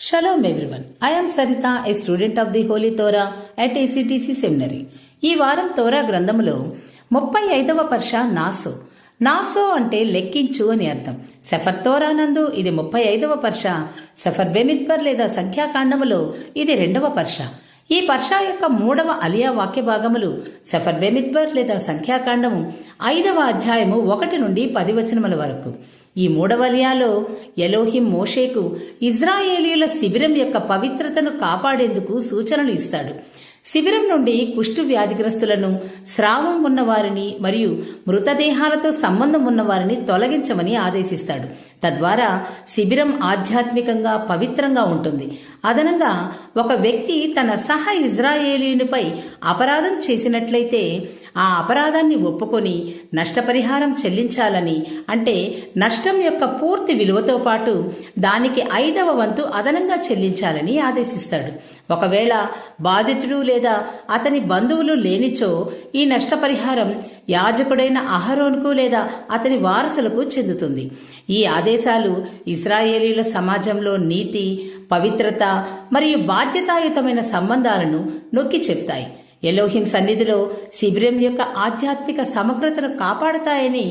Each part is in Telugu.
Shalom everyone. I am Sarita, a student of the Holy Torah at ACTC Seminary. ఈ వారం తోరా గ్రంథములో ముప్పై ఐదవ పర్ష నాసో నాసో అంటే లెక్కించు అని అర్థం సెఫర్ తోరా నందు ఇది ముప్పై ఐదవ పర్ష సెఫర్ బెమిద్బర్ లేదా సంఖ్యాకాండములో ఇది రెండవ పర్ష ఈ పర్షా యొక్క మూడవ అలియా వాక్య భాగములు సఫర్ బెమిద్బర్ లేదా సంఖ్యాకాండము ఐదవ అధ్యాయము ఒకటి నుండి పది వచనముల వరకు. ఈ మూడవలియాలో ఎలోహిం మోషేకు ఇజ్రాయేలీల శిబిరం యొక్క పవిత్రతను కాపాడేందుకు సూచనలు ఇస్తాడు. శిబిరం నుండి కుష్టు వ్యాధిగ్రస్తులను స్రావం ఉన్నవారిని మరియు మృతదేహాలతో సంబంధం ఉన్నవారిని తొలగించమని ఆదేశిస్తాడు. తద్వారా శిబిరం ఆధ్యాత్మికంగా పవిత్రంగా ఉంటుంది. అదనంగా ఒక వ్యక్తి తన సహ ఇజ్రాయేలీనుపై అపరాధం చేసినట్లయితే ఆ అపరాధాన్ని ఒప్పుకొని నష్టపరిహారం చెల్లించాలని అంటే నష్టం యొక్క పూర్తి విలువతో పాటు దానికి ఐదవ వంతు అదనంగా చెల్లించాలని ఆదేశిస్తాడు. ఒకవేళ బాధితుడు లేదా అతని బంధువులు లేనిచో ఈ నష్టపరిహారం యాజకుడైన అహరోన్కు లేదా అతని వారసులకు చెందుతుంది. ఈ ఆదేశాలు ఇస్రాయేలీల సమాజంలో నీతి పవిత్రత మరియు బాధ్యతాయుతమైన సంబంధాలను నొక్కి చెప్తాయి. ఎలోహిం సన్నిధిలో శిబిరం యొక్క ఆధ్యాత్మిక సమగ్రతను కాపాడుతాయని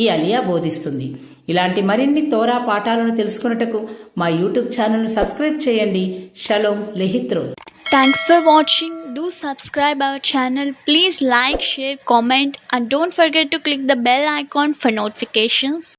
ఈ అలియా బోధిస్తుంది. ఇలాంటి మరిన్ని తోరా పాఠాలను తెలుసుకున్నటకు మా యూట్యూబ్ ఛానల్ను సబ్స్క్రైబ్ చేయండి. షలోం లెహిత్రో thanks for watching Do subscribe our channel. Please like, share, comment and don't forget to click the bell icon for notifications.